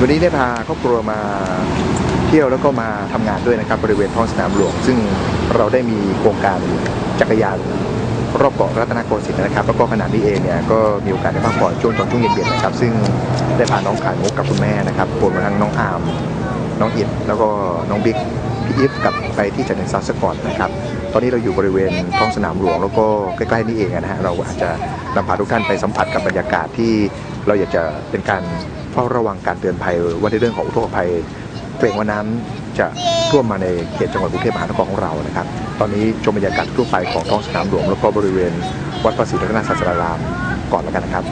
วันนี้ได้พาครอบครัวมาเที่ยวแล้วก็มาทำงานด้วยนะครับบริเวณท้องสนามหลวง ซึ่งเราได้มีโครงการจักรยานรอบเกาะรัตนโกสินทร์นะครับแล้วก็ขณะนี้เองเนี่ยก็มีโอกาสได้พักผ่อนช่วงตอนช่วงเย็นๆนะครับ ซึ่งได้พาน้องขายมุกกับคุณแม่นะครับรวมทั้งน้องอาม น้องอิดแล้วก็น้องบิ๊กพี่อีฟกลับไปที่จันทร์ซัสก่อนนะครับ ตอนนี้เราอยู่บริเวณท้องสนามหลวง แล้วก็ใกล้ๆนี่เองนะฮะเราอาจจะนำพาทุกท่านไปสัมผัสกับบรรยากาศที่เราอยากจะเป็นการ ฝ้าระวังการเตือนภัยว่าในเรื่องของอุทกภัยเกรงว่าน้ำจะท่วมมาในเขตจังหวัดกรุงเทพมหานครของเรานะครับ ตอนนี้ชมบรรยากาศทั่วไปของท้องสนามหลวงแล้วก็บริเวณวัดพระศรีรัตนศาสดารามก่อนแล้วกันนะครับ